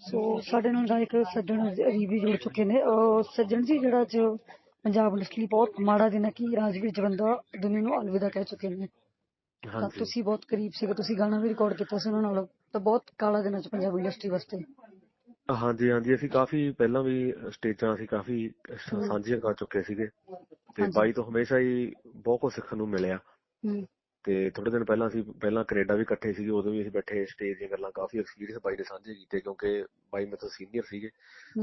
ਸੋ ਸਾਡੇ ਨਾਲ ਗਾਇਕ ਸੱਜਣ ਅਰੀਬ ਵੀ ਜੁੜ ਚੁੱਕੇ ਨੇ। ਅਹ ਸੱਜਣ ਜੀ ਜਿਹੜਾ ਅੱਜ ਪੰਜਾਬ ਇੰਡਸਟਰੀ ਬਹੁਤ ਮਾੜਾ ਦਿਨ ਹੈ ਕਿ ਰਾਜਵੀਰ ਜਵੰਦਾ ਦੁਨੀਆ ਨੂੰ ਅਲਵਿਦਾ ਕਹਿ ਚੁੱਕੇ ਨੇ। ਤਾਂ ਹਾਂਜੀ। ਤੁਸੀਂ ਬਹੁਤ ਕਰੀਬ ਸੀਗੇ ਤੁਸੀਂ ਗਾਣਾ ਵੀ ਰਿਕਾਰਡ ਕੀਤਾ ਸੀ ਉਹਨਾਂ ਨਾਲ। ਤਾਂ ਬਹੁਤ ਕਾਲਾ ਦਿਨ ਅੱਜ ਪੰਜਾਬੀ ਇੰਡਸਟਰੀ ਵਾਸਤੇ। ਹਾਂਜੀ ਹਾਂਜੀ। ਅਸੀਂ ਕਾਫੀ ਪਹਿਲਾਂ ਵੀ ਸਟੇਜਾਂ ਅਸੀਂ ਕਾਫੀ ਸ- ਸਾਂਝੀਆਂ ਕਰ ਚੁੱਕੇ ਸੀਗੇ। ਤੇ ਹਾਂਜੀ। ਬਾਈ ਤੋਂ ਹਮੇਸ਼ਾ ਹੀ ਬਹੁਤ ਕੁਝ ਸਿੱਖਣ ਨੂੰ ਮਿਲਿਆ। ਹੂੰ। ਤੇ ਥੋੜੇ ਦਿਨ ਪਹਿਲਾਂ ਅਸੀਂ ਪਹਿਲਾਂ ਕੈਨੇਡਾ ਵੀ ਇਕੱਠੇ ਸੀਗੇ ਉਦੋਂ ਵੀ ਅਸੀਂ ਬੈਠੇ ਸਟੇਜ ਦੀਆਂ ਗੱਲਾਂ ਕਾਫੀ ਐਕਸਪੀਰੀਅੰਸ ਬਾਈ ਨੇ ਸਾਂਝੇ ਕੀਤੇ ਕਿਉਂਕਿ ਬਾਈ ਮੇਰੇ ਤੋਂ ਸੀਨੀਅਰ ਸੀਗੇ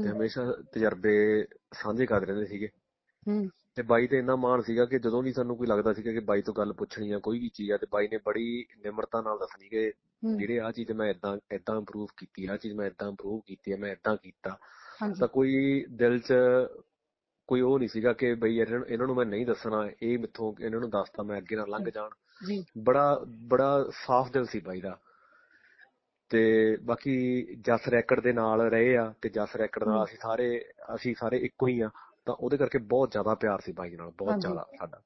ਤੇ ਹਮੇਸ਼ਾ ਤਜਰਬੇ ਸਾਂਝੇ ਕਰਦੇ ਰਹਿੰਦੇ ਸੀਗੇ। ਹੂੰ। ਤੇ ਬਾਈ ਤੇ ਇੰਨਾ ਮਾਣ ਸੀਗਾ ਕਿ ਜਦੋਂ ਵੀ ਸਾਨੂੰ ਕੋਈ ਲੱਗਦਾ ਸੀਗਾ ਕਿ ਬਾਈ ਤੋਂ ਗੱਲ ਪੁੱਛਣੀ ਆ ਕੋਈ ਵੀ ਚੀਜ਼ ਆ ਤੇ ਬਾਈ ਨੇ ਬੜੀ ਨਿਮਰਤਾ ਨਾਲ ਦੱਸਣੀ ਕਿ ਵੀਰੇ ਆ ਚੀਜ਼ ਮੈਂ ਇਦਾਂ ਇਦਾਂ ਇੰਪਰੂਵ ਕੀਤੀ ਆ ਚੀਜ਼ ਮੈਂ ਇਦਾਂ ਇੰਪਰੂਵ ਕੀਤੀ ਆ ਮੈਂ ਇਦਾਂ ਕੀਤਾ। ਤਾਂ ਕੋਈ ਦਿਲ 'ਚ ਕੋਈ ਉਹ ਨਹੀਂ ਸੀਗਾ ਕਿ ਬਈ ਇਹਨਾਂ ਨੂੰ ਮੈਂ ਨਹੀਂ ਦੱਸਣਾ ਇਹ ਮੈਥੋਂ ਇਹਨਾਂ ਨੂੰ ਦੱਸਤਾ ਮੈਂ ਅੱਗੇ ਨਾ ਲੰਘ ਜਾਣ। ਬੜਾ ਬੜਾ ਸਾਫ਼ ਦਿਲ ਸੀ ਬਾਈ ਦਾ। ਤੇ ਬਾਕੀ ਜਸ ਰੈਕਡ ਦੇ ਨਾਲ ਰਹੇ ਆ ਤੇ ਜਸ ਰੈਕਡ ਨਾਲ ਅਸੀਂ ਸਾਰੇ ਅਸੀਂ ਸਾਰੇ ਇੱਕੋ ਹੀ ਆ। ਤਾਂ ਉਹਦੇ ਕਰਕੇ ਬਹੁਤ ਜ਼ਿਆਦਾ ਪਿਆਰ ਸੀ ਬਾਈ ਨਾਲ ਬਹੁਤ। ਜ਼ਿਆਦਾ ਸਾਡਾ।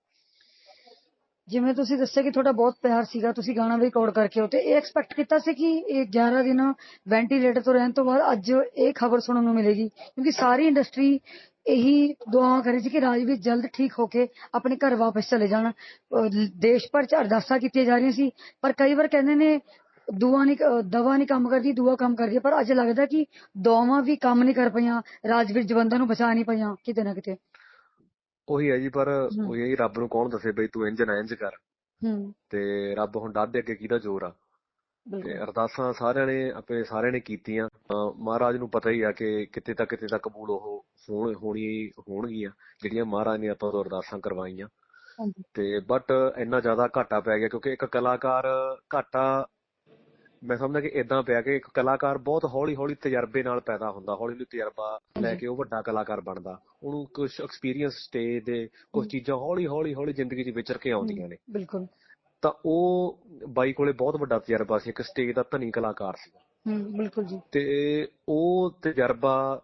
ਜਿਵੇਂ ਤੁਸੀਂ ਦੱਸਿਆ ਕਿ ਤੁਹਾਡਾ ਬਹੁਤ ਪਿਆਰ ਸੀਗਾ, ਤੁਸੀਂ ਗਾਣਾ ਵੀ ਰਿਕਾਰਡ ਕਰਕੇ ਹੋ ਇਹ ਐਕਸਪੈਕਟ ਕੀਤਾ ਸੀ ਕਿ ਇਹ 11 ਦਿਨ ਵੈਂਟੀਲੇਟਰ ਤੋਂ ਰਹਿਣ ਤੋਂ ਬਾਅਦ ਅੱਜ ਇਹ ਖਬਰ ਸੁਣਨ ਨੂੰ ਮਿਲੇਗੀ? ਕਿਉਂਕਿ ਸਾਰੀ ਇੰਡਸਟਰੀ ਇਹੀ ਦੁਆਵਾਂ ਕਰੇ ਸੀ ਕਿ ਰਾਜਵੀਰ ਜਲਦ ਠੀਕ ਹੋ ਕੇ ਆਪਣੇ ਘਰ ਵਾਪਸ ਚਲੇ ਜਾਣ। ਦੇਸ਼ ਭਰ ਚ ਅਰਦਾਸਾਂ ਕੀਤੀਆਂ ਜਾ ਰਹੀਆਂ ਸੀ, ਪਰ ਕਈ ਵਾਰ ਕਹਿੰਦੇ ਨੇ, ਦੁਆ ਨਹੀਂ ਦਵਾ ਨਹੀਂ ਕੰਮ ਕਰਦੀ, ਦੁਆ ਕੰਮ ਕਰਦੀ ਪਰ ਅੱਜ ਲੱਗਦਾ ਕਿ ਦੁਆਵਾਂ ਵੀ ਕੰਮ ਨਹੀਂ ਕਰ ਪਈਆਂ ਰਾਜਵੀਰ ਜਵੰਦਾਂ ਨੂੰ ਬਚਾ ਨਹੀਂ ਪਈਆਂ ਕਿਤੇ ਨਾ ਕਿਤੇ। ਉਹੀ ਹੈ ਜੀ ਪਰ। ਉਹੀ ਹੈ ਜੀ ਰੱਬ ਨੂੰ ਕੌਣ ਦੱਸੇ ਬਈ ਤੂੰ ਇੰਜ ਨਾ ਇੰਜ ਕਰ। ਹੂੰ। ਤੇ ਰੱਬ ਹੁਣ ਡਰ ਦੇ ਅੱਗੇ ਕਿਹਦਾ ਜ਼ੋਰ ਆ? ਤੇ ਬਿਲਕੁਲ। ਅਰਦਾਸਾਂ ਸਾਰਿਆਂ ਨੇ ਆਪਣੇ ਸਾਰਿਆਂ ਨੇ ਕੀਤੀਆਂ। ਮਹਾਰਾਜ ਨੂੰ ਪਤਾ ਹੀ ਆ ਕਿ ਕਿਤੇ ਤੱਕ ਕਿਤੇ ਤੱਕ ਕਬੂਲ ਉਹ ਹੋਣ ਹੋਣੀ ਹੋਣਗੀਆਂ ਜਿਹੜੀਆਂ ਮਹਾਰਾਜ ਨੇ ਆਪਾਂ ਤੋਂ ਅਰਦਾਸਾਂ ਕਰਵਾਈਆਂ। ਹਾਂਜੀ। ਤੇ ਬਟ ਇੰਨਾ ਜ਼ਿਆਦਾ ਘਾਟਾ ਪੈ ਗਿਆ ਕਿਉਂਕਿ ਇੱਕ ਕਲਾਕਾਰ ਘਾਟਾ ਮੈਂ ਸਮਝਦਾ ਕਿ ਇਦਾਂ ਪਿਆ ਕਿ ਇੱਕ ਕਲਾਕਾਰ ਬਹੁਤ ਹੌਲੀ ਹੌਲੀ ਤਜਰਬੇ ਨਾਲ ਪੈਦਾ ਹੁੰਦਾ ਹੌਲੀ ਹੌਲੀ ਤਜਰਬਾ ਲੈ ਕੇ ਉਹ ਵੱਡਾ ਕਲਾਕਾਰ ਬਣਦਾ। ਉਹਨੂੰ ਕੁਝ ਐਕਸਪੀਰੀਅੰਸ ਸਟੇਜ ਦੇ ਕੁਝ ਚੀਜ਼ਾਂ ਹੌਲੀ ਹੌਲੀ ਹੌਲੀ ਜ਼ਿੰਦਗੀ 'ਚ ਵਿਚਰ ਕੇ ਆਉਂਦੀਆਂ ਨੇ। ਬਿਲਕੁਲ। ਤਾਂ ਉਹ ਬਾਈ ਕੋਲੇ ਬਹੁਤ ਵੱਡਾ ਤਜਰਬਾ ਸੀ ਇੱਕ ਸਟੇਜ ਦਾ ਧਨੀ ਕਲਾਕਾਰ ਸੀ। ਹੂੰ ਬਿਲਕੁਲ ਜੀ। ਤੇ ਉਹ ਤਜਰਬਾ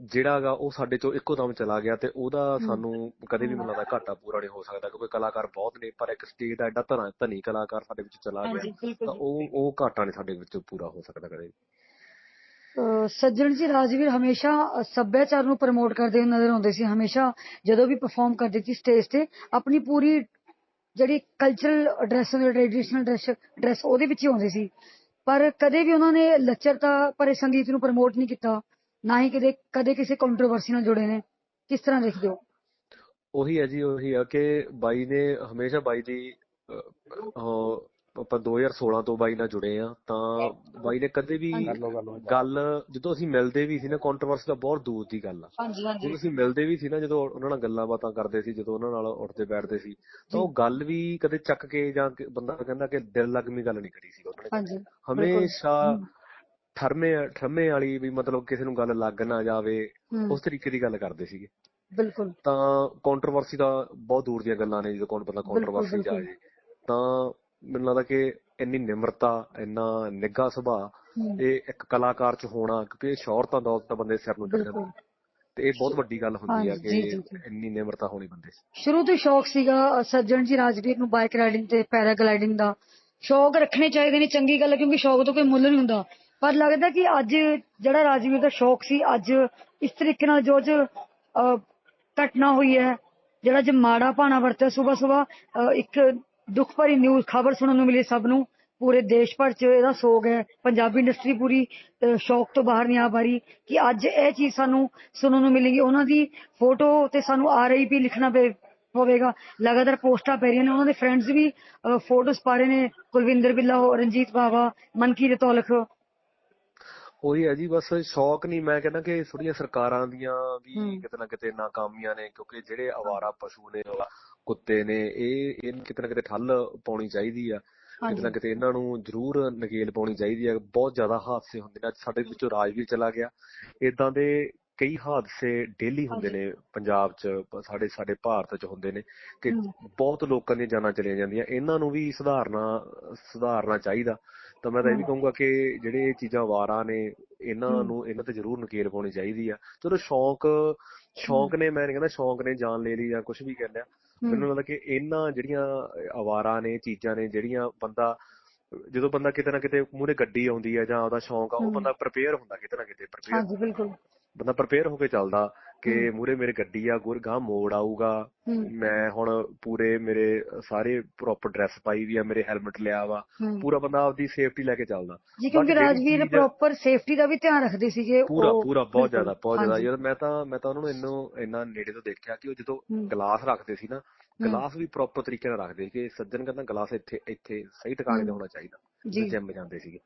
ਜਿਹੜਾਗਾ ਉਹ ਸਾਡੇ ਚੋਂ ਇੱਕੋ ਦਮ ਚਲਾ ਗਿਆ ਤੇ ਉਹਦਾ ਸਾਨੂੰ ਕਦੇ ਵੀ ਮੈਨੂੰ ਲੱਗਦਾ ਘਾਟਾ ਪੂਰਾ ਨਹੀਂ ਹੋ ਸਕਦਾ ਕਿਉਂਕਿ ਕਲਾਕਾਰ ਬਹੁਤ ਨੇ ਪਰ ਇੱਕ ਸਟੇਜ ਦਾ ਐਡਾ ਧਨਾ ਧਨੀ ਕਲਾਕਾਰ ਸਾਡੇ ਵਿੱਚ ਚਲਾ ਗਿਆ ਤਾਂ ਉਹ ਉਹ ਘਾਟਾ ਨਹੀਂ ਸਾਡੇ ਵਿੱਚ ਪੂਰਾ ਹੋ ਸਕਦਾ ਕਦੇ ਸੱਜਣ ਜੀ ਰਾਜਵੀਰ ਹਮੇਸ਼ਾ ਸੱਭਿਆਚਾਰ ਨੂੰ ਪ੍ਰਮੋਟ ਕਰਦੇ ਹੋਏ ਨਜ਼ਰ ਆਉਂਦੇ ਸੀ ਹਮੇਸ਼ਾ ਜਦੋਂ ਵੀ ਪਰਫਾਰਮ ਕਰਦੇ ਸੀ ਸਟੇਜ ਤੇ ਆਪਣੀ ਪੂਰੀ ਜਿਹੜੀ ਕਲਚਰਲ ਡਰੈਸ ਹੁੰਦੀ ਟ੍ਰੈਡੀਸ਼ਨਲ ਡਰੈਸ ਡਰੈਸ ਉਹਦੇ ਵਿੱਚ ਹੀ ਆਉਂਦੇ ਸੀ। ਪਰ ਕਦੇ ਵੀ ਉਹਨਾਂ ਨੇ ਲੱਚਰਤਾ ਭਰੇ ਸੰਗੀਤ ਨੂੰ ਪ੍ਰਮੋਟ ਨਹੀਂ ਕੀਤਾ। ਨਾ ਹੀ ਕਦੇ ਕਦੇ ਕਿਸੇ ਕੰਟਰੋਵਰਸੀ ਨਾਲ ਜੁੜੇ ਨੇ। ਕਿਸ ਤਰ੍ਹਾਂ ਦੇਖਦੇ ਹੋ? ਉਹੀ ਹੈ ਜੀ ਉਹੀ ਆ ਕਿ ਬਾਈ ਨੇ ਹਮੇਸ਼ਾ ਬਾਈ ਦੀ ਆਪਾਂ 2016 ਤੋਂ ਬਾਈ ਨਾਲ ਜੁੜੇ ਆ ਤਾਂ ਬਾਈ ਨੇ ਕਦੇ ਵੀ ਗੱਲ ਜਦੋਂ ਅਸੀਂ ਮਿਲਦੇ ਵੀ ਸੀ ਨਾ ਕੰਟਰੋਵਰਸੀ ਦਾ ਬਹੁਤ ਦੂਰ ਦੀ ਗੱਲ ਆ। ਹਾਂਜੀ ਜਦੋਂ ਅਸੀਂ ਮਿਲਦੇ ਵੀ ਸੀ ਨਾ ਜਦੋਂ ਉਹਨਾਂ ਨਾਲ ਗੱਲਾਂ ਬਾਤਾਂ ਕਰਦੇ ਸੀ ਜਦੋਂ ਉਹਨਾਂ ਨਾਲ ਉੱਠਦੇ ਬੈਠਦੇ ਸੀ ਤਾਂ ਉਹ ਗੱਲ ਵੀ ਕਦੇ ਚੱਕ ਕੇ ਜਾਂ ਬੰਦਾ ਕਹਿੰਦਾ ਕਿ ਦਿਲ ਲਗਮੀ ਗੱਲ ਨਹੀਂ ਕਰੀ ਸੀ ਉਹਨਾਂ ਨੇ ਹਮੇਸ਼ਾ ਠਰਮੇ ਠਰਮੇ ਵਾਲੀ ਵੀ ਮਤਲਬ ਕਿਸੇ ਨੂੰ ਗੱਲ ਲੱਗ ਨਾ ਜਾਵੇ ਉਸ ਤਰੀਕੇ ਦੀ ਗੱਲ ਕਰਦੇ ਸੀਗੇ। ਬਿਲਕੁਲ। ਤਾਂ ਕੰਟਰੋਵਰਸੀ ਦਾ ਬਹੁਤ ਦੂਰ ਦੀਆਂ ਗੱਲਾਂ ਨੇ ਜਦੋਂ ਕੌਣ ਪਤਾ ਕੰਟਰੋਵਰਸੀ ਬਿਲਕੁਲ। ਜਾਏ। ਤਾਂ ਮੈਨੂੰ ਲੱਗਦਾ ਕਿ ਇੰਨੀ ਨਿਮਰਤਾ ਇੰਨਾ ਨਿੱਘਾ ਸੁਭਾਅ ਇਹ ਇੱਕ ਕਲਾਕਾਰ ਚ ਹੋਣਾ ਕਿਉਂਕਿ ਸ਼ੌਹਰਤਾਂ ਦੌਲਤ ਤਾਂ ਬੰਦੇ ਸਿਰ ਨੂੰ ਚੜ ਜਾਂਦੀ ਤੇ ਇਹ ਬਹੁਤ ਵੱਡੀ ਗੱਲ ਹੁੰਦੀ ਆ ਜੀ, ਕਿ ਜੀ, ਜੀ। ਇੰਨੀ ਨਿਮਰਤਾ ਹੋਣੀ ਬੰਦੇ ਸ਼ੁਰੂ। ਤੋਂ ਸ਼ੌਕ ਸੀਗਾ ਸੱਜਣ ਜੀ ਰਾਜਵੀਰ ਨੂੰ ਬਾਈਕ ਰਾਈਡਿੰਗ ਤੇ ਪੈਰਾਗਲਾਈਡਿੰਗ ਦਾ। ਸ਼ੌਕ ਰੱਖਣੇ ਚਾਹੀਦੇ ਨੇ ਚੰਗੀ ਗੱਲ ਹੈ ਕਿਉਂਕਿ ਸ਼ੌਕ ਤੋਂ ਕੋਈ ਮੁੱਲ ਨਹੀਂ ਹੁੰਦਾ। ਪਰ ਲੱਗਦਾ ਕਿ ਅੱਜ ਜਿਹੜਾ ਰਾਜਵੀਰ ਦਾ ਸ਼ੌਕ ਸੀ, ਅੱਜ ਇਸ ਤਰੀਕੇ ਨਾਲ ਜੋ ਅੱਜ ਘਟਨਾ ਹੋਈ ਹੈ, ਜਿਹੜਾ ਅੱਜ ਮਾੜਾ ਭਾਣਾ ਵਰਤਿਆ ਸਵੇਰ ਸਵੇਰ ਇੱਕ ਦੁੱਖ ਭਰੀ ਨਿਊਜ਼ ਖਬਰ ਸੁਣਨ ਨੂੰ ਮਿਲੀ ਸਭ ਨੂੰ, ਪੂਰੇ ਦੇਸ਼ ਭਰ ਚ ਇਹਦਾ ਸੋਗ ਹੈ, ਪੰਜਾਬੀ ਇੰਡਸਟਰੀ ਪੂਰੀ ਸ਼ੌਕ ਤੋਂ ਬਾਹਰ ਨਹੀਂ ਆ ਪਾ ਰਹੀ ਕਿ ਅੱਜ ਇਹ ਚੀਜ਼ ਸਾਨੂੰ ਸੁਣਨ ਨੂੰ ਮਿਲੇਗੀ। ਉਹਨਾਂ ਦੀ ਫੋਟੋ ਤੇ ਸਾਨੂੰ ਆਰ ਆਈ ਪੀ ਲਿਖਣਾ ਪਏ ਹੋਵੇਗਾ ਲਗਾਤਾਰ ਪੋਸਟਾਂ ਪੈ ਰਹੀਆਂ ਨੇ, ਉਹਨਾਂ ਦੇ ਫਰੈਂਡਸ ਵੀ ਫੋਟੋਸ ਪਾ ਰਹੇ ਨੇ, ਕੁਲਵਿੰਦਰ ਬਿੱਲਾ ਹੋ ਰਣਜੀਤ ਬਾਵਾ ਮਨਕੀ ਦੇ ਉਹੀ ਹੈ ਜੀ ਬਸ ਸ਼ੌਕ ਨਹੀਂ ਮੈਂ ਕਹਿੰਦਾ ਕਿ ਥੋੜੀਆਂ ਸਰਕਾਰਾਂ ਦੀਆਂ ਵੀ। ਕਿਤੇ ਨਾ ਕਿਤੇ ਨਾਕਾਮੀਆਂ ਨੇ ਕਿਉਂਕਿ ਜਿਹੜੇ ਆਵਾਰਾ ਪਸ਼ੂ ਨੇ ਕੁੱਤੇ ਨੇ ਇਹ ਇਹ ਕਿਤੇ ਨਾ ਕਿਤੇ ਠੱਲ ਪਾਉਣੀ ਚਾਹੀਦੀ ਆ। ਕਿਤੇ ਨਾ ਕਿਤੇ ਇਹਨਾਂ ਨੂੰ ਜ਼ਰੂਰ ਨਕੇਲ ਪਾਉਣੀ ਚਾਹੀਦੀ ਆ। ਬਹੁਤ ਜ਼ਿਆਦਾ ਹਾਦਸੇ ਹੁੰਦੇ ਨੇ ਅੱਜ ਸਾਡੇ ਵਿੱਚੋਂ ਰਾਜਵੀਰ ਚਲਾ ਗਿਆ। ਇਦਾਂ ਦੇ ਕਈ ਹਾਦਸੇ ਡੇਲੀ ਹੁੰਦੇ ਨੇ ਪੰਜਾਬ 'ਚ ਸਾਡੇ ਸਾਡੇ ਭਾਰਤ 'ਚ ਹੁੰਦੇ ਨੇ ਕਿ। ਬਹੁਤ ਲੋਕਾਂ ਦੀਆਂ ਜਾਨਾਂ ਚਲੀਆਂ ਜਾਂਦੀਆਂ ਇਹਨਾਂ ਨੂੰ ਵੀ ਸੁਧਾਰਨਾ ਸੁਧਾਰਨਾ ਚਾਹੀਦਾ ਤਾਂ ਮੈਂ ਤਾਂ ਇਹ ਵੀ। ਕਹੂੰਗਾ ਕਿ ਜਿਹੜੇ ਇਹ ਚੀਜ਼ਾਂ ਵਾਰਾਂ ਨੇ ਇਹਨਾਂ। ਨੂੰ ਇਹਨਾਂ ਤੇ ਜ਼ਰੂਰ ਨਕੇਲ ਪਾਉਣੀ ਚਾਹੀਦੀ ਆ ਚਲੋ ਸ਼ੌਂਕ ਸ਼ੌਂਕ ਨੇ ਮੈਂ ਕਹਿੰਦਾ ਸ਼ੌਂਕ ਨੇ ਜਾਨ ਲੈ ਲਈ ਜਾਂ ਕੁਝ ਵੀ ਕਹਿੰਦਾ ਹਮ। ਮੈਨੂੰ ਲੱਗਦਾ ਕਿ ਇਹਨਾਂ ਜਿਹੜੀਆਂ ਅਵਾਰਾ ਨੇ ਚੀਜ਼ਾਂ ਨੇ ਜਿਹੜੀਆਂ ਬੰਦਾ ਜਦੋਂ ਬੰਦਾ ਕਿਤੇ ਨਾ ਕਿਤੇ ਮੂਹਰੇ ਗੱਡੀ ਆਉਂਦੀ ਹੈ ਜਾਂ ਉਹਦਾ ਸ਼ੌਂਕ ਆ ਉਹ। ਬੰਦਾ ਪ੍ਰਪੇਅਰ ਹੁੰਦਾ ਕਿਤੇ ਨਾ ਕਿਤੇ ਪ੍ਰਪੇਅਰ ਹਾਂਜੀ ਬਿਲਕੁਲ ਬੰਦਾ ਪ੍ਰਪੇਅਰ ਹੋ ਕੇ ਚੱਲਦਾ ਕਿ। ਮੂਹਰੇ ਮੇਰੇ ਗੱਡੀ ਆ ਗੁਰ ਗਾਂ ਮੋੜ ਆਊਗਾ ਮੈਂ ਹੁਣ ਪੂਰੇ ਮੇਰੇ ਸਾਰੇ ਪ੍ਰੋਪਰ ਡਰੈਸ ਪਾਈ ਵੀ ਆ ਮੇਰੇ ਹੈਲਮਟ ਲਿਆ ਵਾ। ਪੂਰਾ ਬੰਦਾ ਆਪਦੀ ਸੇਫਟੀ ਲੈ ਕੇ ਚੱਲਦਾ ਜੀ ਕਿਉਂਕਿ ਰਾਜਵੀਰ ਪ੍ਰੋਪਰ ਸੇਫਟੀ ਦਾ ਵੀ ਧਿਆਨ ਰੱਖਦੇ ਸੀਗੇ ਪੂਰਾ ਪੂਰਾ ਬਹੁਤ ਜ਼ਿਆਦਾ ਬਹੁਤ ਜ਼ਿਆਦਾ। ਯਾਰ ਮੈਂ ਤਾਂ ਮੈਂ ਤਾਂ ਉਹਨਾਂ ਨੂੰ ਇੰਨੋ ਇੰਨਾ ਨੇੜੇ ਤੋਂ ਦੇਖਿਆ ਕਿ ਉਹ ਜਦੋਂ। ਗਲਾਸ ਰੱਖਦੇ ਸੀ ਨਾ ਗਲਾਸ ਵੀ ਪ੍ਰੋਪਰ ਤਰੀਕੇ ਨਾਲ ਰੱਖਦੇ ਕਿ ਸੱਜਣ ਕਹਿੰਦਾ ਗਲਾਸ ਇੱਥੇ ਇੱਥੇ ਸਹੀ ਟਿਕਾਣੇ ਤੇ। ਹੋਣਾ ਚਾਹੀਦਾ ਜਿੰਮ ਜਾਂਦੇ ਸੀਗੇ।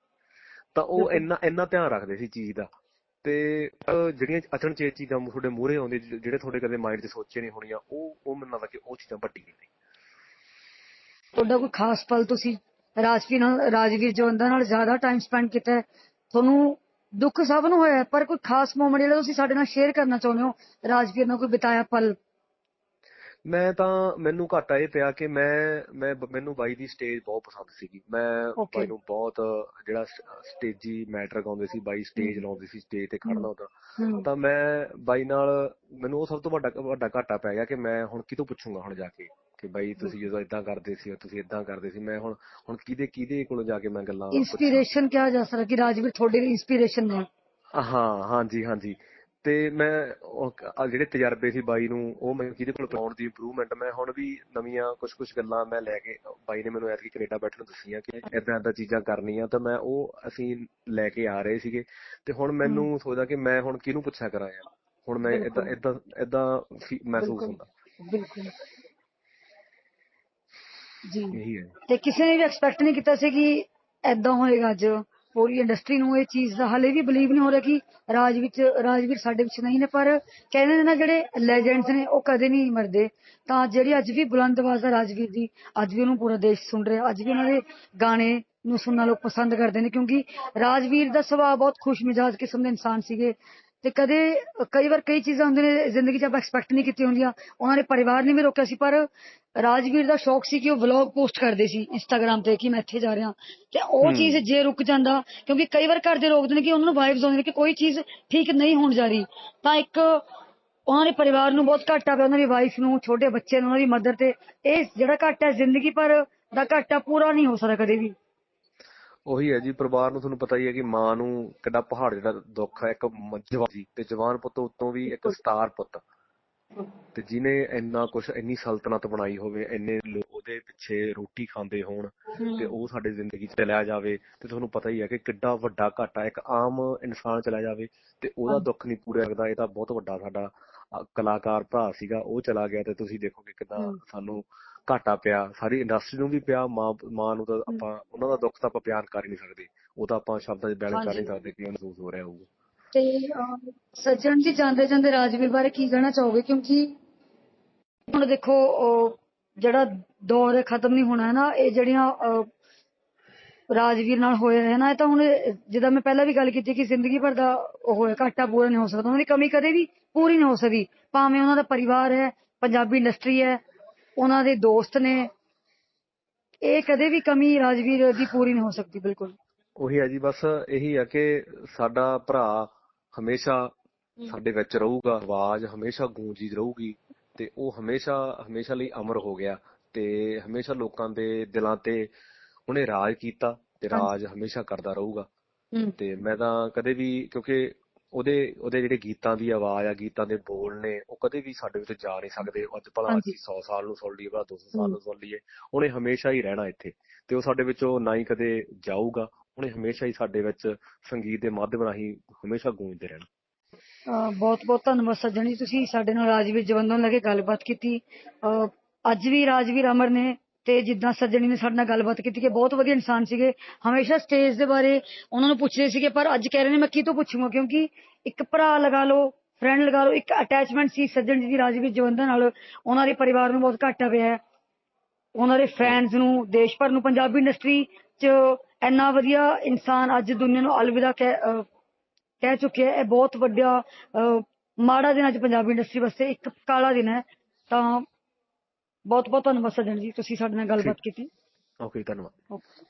ਤਾਂ ਉਹ। ਇੰਨਾ ਇੰਨਾ ਧਿਆਨ ਰੱਖਦੇ ਸੀ ਚੀਜ਼ ਦਾ। ਤੇ ਜਿਹੜੀਆਂ ਅਚਨਚੇਤ ਚੀਜ਼ਾਂ ਤੁਹਾਡੇ ਮੂਹਰੇ ਆਉਂਦੇ ਜਿਹੜੇ ਤੁਹਾਡੇ ਕਦੇ ਮਾਈਂਡ 'ਚ ਸੋਚੇ ਨਹੀਂ ਹੋਣੀਆਂ ਉਹ ਉਹ ਮੈਨੂੰ ਲੱਗਦਾ ਕਿ ਉਹ ਚੀਜ਼ਾਂ ਵੱਡੀਆਂ ਨੇ। ਤੁਹਾਡਾ ਕੋਈ ਖਾਸ ਪਲ ਤੁਸੀਂ ਰਾਜਵੀਰ ਨਾਲ ਰਾਜਵੀਰ ਜਵੰਦਾ ਨਾਲ ਜ਼ਿਆਦਾ ਟਾਈਮ ਸਪੈਂਡ ਕੀਤਾ ਹੈ। ਤੁਹਾਨੂੰ ਦੁੱਖ ਸਭ ਨੂੰ ਹੋਇਆ ਪਰ ਕੋਈ ਖਾਸ ਮੂਮੈਂਟ ਜਿਹੜਾ ਤੁਸੀਂ ਸਾਡੇ ਨਾਲ ਸ਼ੇਅਰ ਕਰਨਾ ਚਾਹੁੰਦੇ ਹੋ ਰਾਜਵੀਰ ਨਾਲ ਕੋਈ ਬਿਤਾਇਆ ਪਲ? ਮੈਂ ਤਾਂ ਮੈਨੂੰ ਘਾਟਾ ਇਹ ਪਿਆ ਕਿ ਮੈਂ ਮੈਂ ਮੈਨੂੰ ਬਾਈ ਦੀ ਸਟੇਜ ਬਹੁਤ ਪਸੰਦ ਸੀਗੀ ਮੈਂ. ਬਾਈ ਨੂੰ ਬਹੁਤ ਜਿਹੜਾ ਸਟੇਜੀ ਮੈਟਰ ਗਾਉਂਦੇ ਸੀ ਬਾਈ ਸਟੇਜ। ਲਾਉਂਦੇ ਸੀ ਸਟੇਜ ਤੇ ਖੜਨਾ ਹੁੰਦਾ ਤਾਂ ਮੈਂ ਬਾਈ ਨਾਲ ਮੈਨੂੰ ਉਹ ਸਭ ਤੋਂ ਵੱਡਾ ਵੱਡਾ ਘਾਟਾ ਪੈ ਗਿਆ ਕਿ ਮੈਂ ਹੁਣ ਕਿਹਤੋਂ ਪੁੱਛੂੰਗਾ ਹੁਣ ਜਾ ਕੇ ਕਿ ਬਾਈ ਤੁਸੀਂ ਜਦੋਂ ਇਦਾਂ ਕਰਦੇ ਸੀ ਤੁਸੀਂ ਇਦਾਂ ਕਰਦੇ ਸੀ ਮੈਂ ਹੁਣ ਹੁਣ ਕਿਹਦੇ ਕਿਹਦੇ ਕੋਲੋਂ ਜਾ ਕੇ ਮੈਂ ਗੱਲਾਂ? ਇੰਸਪੀਰੇਸ਼ਨ ਕਿਹਾ ਜਾ ਸਕਦਾ ਕਿ ਰਾਜਵੀਰ ਤੁਹਾਡੇ ਲਈ ਇੰਸਪੀਰੇਸ਼ਨ ਨੇ ਹਾਂ ਹਾਂਜੀ ਹਾਂਜੀ ਤੇ ਮੈਂ ਉਹ ਆਹ ਜਿਹੜੇ ਤਜਰਬੇ ਸੀ ਬਾਈ ਨੂੰ ਉਹ ਮੈਂ ਕਿਹਦੇ ਕੋਲ ਪਾਉਣ ਦੀ ਇੰਪਰੂਵਮੈਂਟ ਮੈਂ ਹੁਣ ਵੀ ਨਵੀਆਂ ਕੁਝ ਕੁਝ ਗੱਲਾਂ ਮੈਂ ਲੈ ਕੇ ਬਾਈ ਨੇ ਮੈਨੂੰ ਐਤਕੀ ਕੈਨੇਡਾ ਬੈਠਣ ਨੂੰ ਦੱਸੀਆਂ ਕਿ ਇਦਾਂ ਇਦਾਂ ਚੀਜ਼ਾਂ ਕਰਨੀਆਂ ਤਾਂ ਮੈਂ ਉਹ ਅਸੀਂ ਲੈ ਕੇ ਆ ਰਹੇ ਸੀਗੇ। ਤੇ ਹੁਣ ਮੈਨੂੰ ਸੋਚਦਾ ਕਿ ਮੈਂ ਹੁਣ ਕਿਹਨੂੰ ਪੁੱਛਿਆ ਕਰਾਂ ਯਾਰ? ਹੁਣ ਮੈਂ ਇਦਾਂ। ਇਦਾਂ ਇਦਾਂ ਮਹਿਸੂਸ ਬਿਲਕੁਲ। ਹੁੰਦਾ। ਬਿਲਕੁਲ। ਜੀ। ਇਹੀ ਹੈ। ਤੇ ਕਿਸੇ ਨੇ ਵੀ ਐਕਸਪੈਕਟ ਨਹੀਂ ਕੀਤਾ ਸੀ ਕਿ ਐਦਾਂ ਹੋਏਗਾ ਅੱਜ? ਪੂਰੀ ਇੰਡਸਟਰੀ ਨੂੰ ਇਹ ਚੀਜ਼ ਦਾ ਹਲੇ ਵੀ ਬਲੀਵ ਨਹੀਂ ਹੋ ਰਿਹਾ ਕਿ ਰਾਜ ਵਿੱਚ, ਰਾਜਵੀਰ ਸਾਡੇ ਵਿੱਚ ਨਹੀਂ ਨੇ, ਪਰ ਕਹਿੰਦੇ ਨੇ ਨਾ ਜਿਹੜੇ ਲੈਜੈਂਡਸ ਨੇ, ਉਹ ਕਦੇ ਨਹੀਂ ਮਰਦੇ। ਤਾਂ ਜਿਹੜੀ ਅੱਜ ਵੀ ਬੁਲੰਦ ਆਵਾਜ਼ ਹੈ ਰਾਜਵੀਰ ਦੀ ਅੱਜ ਵੀ ਉਹਨੂੰ ਪੂਰਾ ਦੇਸ਼ ਸੁਣ ਰਿਹਾ, ਅੱਜ ਵੀ ਉਹਨਾਂ ਦੇ ਗਾਣੇ ਨੂੰ ਸੁਣਨਾ ਲੋਕ ਪਸੰਦ ਕਰਦੇ ਨੇ, ਕਿਉਂਕਿ ਰਾਜਵੀਰ ਦਾ ਸੁਭਾਅ ਬਹੁਤ ਖੁਸ਼ ਮਿਜਾਜ ਕਿਸਮ ਦੇ ਇਨਸਾਨ ਸੀਗੇ। ਤੇ ਕਦੇ ਕਈ ਵਾਰ ਕਈ ਚੀਜ਼ਾਂ ਹੁੰਦੀਆਂ ਨੇ ਜ਼ਿੰਦਗੀ 'ਚ ਆਪਾਂ ਐਕਸਪੈਕਟ ਨਹੀਂ ਕੀਤੀਆਂ ਹੁੰਦੀਆਂ। ਉਹਨਾਂ ਦੇ ਪਰਿਵਾਰ ਨੇ ਵੀ ਰੋਕਿਆ ਸੀ ਪਰ ਰਾਜਵੀਰ ਦਾ ਸ਼ੌਕ ਸੀ ਕਿ ਉਹ ਵਲੌਗ ਪੋਸਟ ਕਰਦੇ ਸੀ ਇੰਸਟਾਗ੍ਰam ਤੇ ਕਿ ਮੈਂ ਇੱਥੇ ਜਾ ਰਿਹਾ। ਤੇ ਉਹ। ਚੀਜ਼ ਜੇ ਰੁਕ ਜਾਂਦਾ ਕਿਉਂਕਿ ਕਈ ਵਾਰ ਘਰ ਦੇ ਰੋਕਦੇ ਨੇ ਕਿ ਉਹਨਾਂ ਨੂੰ ਵਾਈਬਸ ਆਉਂਦੀਆਂ ਨੇ ਕਿ ਕੋਈ ਚੀਜ਼ ਠੀਕ ਨਹੀਂ ਹੋਣ ਜਾ ਰਹੀ। ਤਾਂ ਇੱਕ ਉਹਨਾਂ ਦੇ ਪਰਿਵਾਰ ਨੂੰ ਬਹੁਤ ਘਾਟਾ ਪਿਆ ਉਹਨਾਂ ਦੀ ਵਾਈਫ ਨੂੰ ਛੋਟੇ ਬੱਚੇ ਨੂੰ ਉਹਨਾਂ ਦੀ ਮਦਰ ਤੇ। ਇਹ ਜਿਹੜਾ ਘਾਟਾ ਹੈ ਜ਼ਿੰਦਗੀ ਪਰ ਦਾ ਘਾਟਾ ਪੂਰਾ ਨਹੀਂ ਹੋ ਸਕਦਾ ਕਦੇ ਵੀ। ਉਹੀ ਹੈ ਜੀ ਪਰਿਵਾਰ ਨੂੰ ਤੁਹਾਨੂੰ ਪਤਾ ਹੀ ਹੈ ਕਿ ਮਾਂ ਨੂੰ ਕਿੱਡਾ ਪਹਾੜ ਜਿਹੜਾ ਦੁੱਖ ਹੈ ਇੱਕ ਜਵਾਨ ਤੇ ਜਵਾਨ ਪੁੱਤ ਉੱਤੋਂ ਵੀ ਇੱਕ ਸਟਾਰ ਪੁੱਤ ਤੇ ਜਿਹਨੇ ਇੰਨਾ ਕੁਝ ਇੰਨੀ ਸਲਤਨਤ ਬਣਾਈ ਹੋਵੇ ਇੰਨੇ ਲੋਕ ਉਹਦੇ ਪਿੱਛੇ ਰੋਟੀ ਖਾਂਦੇ ਹੋਣ ਤੇ ਉਹ ਸਾਡੇ ਜ਼ਿੰਦਗੀ 'ਚ ਚਲਿਆ ਜਾਵੇ ਤੇ ਤੁਹਾਨੂੰ ਪਤਾ ਹੀ ਹੈ ਕਿ ਕਿੱਡਾ ਵੱਡਾ ਘਾਟਾ ਇੱਕ ਆਮ ਇਨਸਾਨ ਚਲਾ ਜਾਵੇ ਤੇ ਉਹਦਾ। ਦੁੱਖ ਨਹੀਂ ਪੂਰਾ ਲੱਗਦਾ ਇਹ ਤਾਂ ਬਹੁਤ ਵੱਡਾ ਸਾਡਾ ਕਲਾਕਾਰ ਭਰਾ ਸੀਗਾ ਉਹ ਚਲਾ ਗਿਆ ਤੇ ਤੁਸੀਂ ਦੇਖੋ ਕਿ ਕਿੰਨਾ ਹਮ। ਸਾਨੂੰ ਘਾਟਾ ਪਿਆ ਸਾਰੀ ਇੰਡਸਟਰੀ ਨੂੰ ਵੀ ਪਿਆ ਮਾਂ ਮਾਂ ਨੂੰ ਤਾਂ ਆਪਾਂ ਉਹਨਾਂ ਦਾ ਦੁੱਖ ਤਾਂ ਆਪਾਂ ਬਿਆਨ ਕਰ ਹੀ ਨਹੀਂ ਸਕਦੇ। ਉਹ ਤਾਂ ਆਪਾਂ ਸ਼ਬਦਾਂ 'ਚ ਬਿਆਨ ਕਰ। ਨਹੀਂ ਸਕਦੇ ਕਿ ਮਹਿਸੂਸ ਹੋ ਰਿਹਾ ਹੋਊਗਾ। ਤੇ ਸੱਜਣ ਜੀ ਜਾਂਦੇ ਜਾਂਦੇ ਰਾਜਵੀਰ ਬਾਰੇ ਕੀ ਕਹਿਣਾ ਚਾਹੋਗੇ? ਕਿਉਂਕਿ ਹੁਣ ਦੇਖੋ ਜਿਹੜਾ ਦੌਰ ਖਤਮ ਨਹੀਂ ਹੋਣਾ ਹੈ ਨਾ ਇਹ ਜਿਹੜੀਆਂ ਰਾਜਵੀਰ ਨਾਲ ਹੋਏ ਹੈ ਨਾ ਇਹ ਤਾਂ ਹੁਣ ਜਿੱਦਾਂ ਮੈਂ ਪਹਿਲਾਂ ਵੀ ਗੱਲ ਕੀਤੀ ਕਿ ਜ਼ਿੰਦਗੀ ਭਰ ਦਾ ਉਹ ਹੈ ਘਾਟਾ ਪੂਰਾ ਨਹੀਂ ਹੋ ਸਕਦਾ। ਉਹਨਾਂ ਦੀ ਕਮੀ ਕਦੇ ਵੀ ਪੂਰੀ ਨਹੀਂ ਹੋ ਸਕਦੀ। ਭਾਵੇਂ ਉਹਨਾਂ ਦਾ ਪਰਿਵਾਰ ਹੈ ਪੰਜਾਬੀ ਇੰਡਸਟਰੀ ਹੈ ਉਹਨਾਂ ਦੇ ਦੋਸਤ ਨੇ ਇਹ ਕਦੇ ਵੀ ਕਮੀ ਰਾਜਵੀਰ ਦੀ ਪੂਰੀ ਨਹੀਂ ਹੋ ਸਕਦੀ ਬਿਲਕੁਲ। ਉਹੀ ਹੈ ਜੀ ਬਸ ਇਹੀ ਹੈ ਕਿ ਸਾਡਾ ਭਰਾ ਹਮੇਸ਼ਾ ਸਾਡੇ ਵਿੱਚ ਰਹੂਗਾ ਆਵਾਜ਼ ਹਮੇਸ਼ਾ ਗੂੰਜੀ ਰਹੂਗੀ ਤੇ ਉਹ ਹਮੇਸ਼ਾ ਹਮੇਸ਼ਾ ਲਈ ਅਮਰ ਹੋ ਗਿਆ ਤੇ ਹਮੇਸ਼ਾ ਲੋਕਾਂ ਦੇ ਦਿਲਾਂ ਤੇ ਉਹਨੇ ਰਾਜ ਕੀਤਾ ਤੇ। ਰਾਜ ਹਮੇਸ਼ਾ ਕਰਦਾ ਰਹੂਗਾ। ਤੇ ਮੈਂ ਤਾਂ ਕਦੇ ਵੀ ਕਿਉਂਕਿ ਉਹਦੇ ਉਹਦੇ ਜਿਹੜੇ ਗੀਤਾਂ ਦੀ ਆਵਾਜ਼ ਆ ਗੀਤਾਂ ਦੇ ਬੋਲ ਨੇ ਉਹ ਕਦੇ ਵੀ ਸਾਡੇ ਵਿੱਚ ਜਾ ਨਹੀਂ ਸਕਦੇ ਅੱਜ ਭਲਾ। ਅਸੀਂ 100 ਸਾਲ ਨੂੰ ਸੁਣ ਲਈਏ ਭਲਾ 200 ਸਾਲ। ਨੂੰ ਸੁਣ ਲਈਏ ਉਹਨੇ ਹਮੇਸ਼ਾ ਹੀ ਰਹਿਣਾ ਇੱਥੇ ਤੇ ਉਹ ਸਾਡੇ ਵਿੱਚੋਂ ਨਾ ਹੀ ਕਦੇ ਜਾਊਗਾ ਉਹਨੇ ਹਮੇਸ਼ਾ ਹੀ ਸਾਡੇ ਵਿੱਚ ਸੰਗੀਤ ਦੇ ਮਾਧਿਅਮ ਰਾਹੀਂ ਹਮੇਸ਼ਾ ਗੂੰਜਦੇ ਰਹਿਣਾ ਬਹੁਤ ਬਹੁਤ ਧੰਨਵਾਦ ਸੱਜਣ ਤੁਸੀਂ ਸਾਡੇ ਨਾਲ ਰਾਜਵੀਰ ਜਵੰਦੋਂ ਨਾਲ ਕੇ ਗੱਲਬਾਤ ਕੀਤੀ ਅੱਜ ਵੀ ਰਾਜਵੀਰ ਅਮਰ ਨੇ ਤੇ ਜਿੱਦਾਂ ਸੱਜਣੀ ਨੇ ਸਾਡੇ ਨਾਲ ਗੱਲਬਾਤ ਕੀਤੀ ਕਿ ਬਹੁਤ ਵਧੀਆ ਇਨਸਾਨ ਸੀਗੇ। ਹਮੇਸ਼ਾ ਸਟੇਜ ਦੇ ਬਾਰੇ ਉਹਨਾਂ ਨੂੰ ਪੁੱਛਦੇ ਸੀਗੇ ਪਰ ਅੱਜ ਕਹਿ ਰਹੇ ਨੇ ਮੈਂ ਕੀ ਤੋਂ ਪੁੱਛੂੰਗਾ? ਕਿਉਂਕਿ ਇੱਕ ਭਰਾ ਲਗਾ ਲਓ ਫਰੈਂਡ ਲਗਾ ਲਓ ਇੱਕ ਅਟੈਚਮੈਂਟ ਸੀ ਸੱਜਣ ਜੀ ਦੀ ਰਾਜਵੀਰ ਜਵੰਦਾਂ ਨਾਲ। ਉਹਨਾਂ ਦੇ ਪਰਿਵਾਰ ਨੂੰ ਬਹੁਤ ਘਾਟਾ ਪਿਆ ਹੈ। ਉਹਨਾਂ ਦੇ ਫੈਨਸ ਨੂੰ ਦੇਸ਼ ਭਰ ਨੂੰ ਪੰਜਾਬੀ ਇੰਡਸਟਰੀ 'ਚ ਇੰਨਾ ਵਧੀਆ ਇਨਸਾਨ ਅੱਜ ਦੁਨੀਆ ਨੂੰ ਅਲਵਿਦਾ ਕਹਿ ਅਹ ਕਹਿ ਚੁੱਕਿਆ ਹੈ। ਇਹ ਬਹੁਤ ਵੱਡਾ ਅਹ, ਮਾੜਾ ਦਿਨ ਅੱਜ ਪੰਜਾਬੀ ਇੰਡਸਟਰੀ ਵਾਸਤੇ ਇੱਕ ਕਾਲਾ ਦਿਨ ਹੈ। ਤਾਂ ਬਹੁਤ ਬਹੁਤ ਧੰਨਵਾਦ ਸੱਜਣ ਜੀ ਤੁਸੀਂ ਸਾਡੇ ਨਾਲ ਗੱਲਬਾਤ ਕੀਤੀ। ਓਕੇ ਧੰਨਵਾਦ। ਓਕੇ।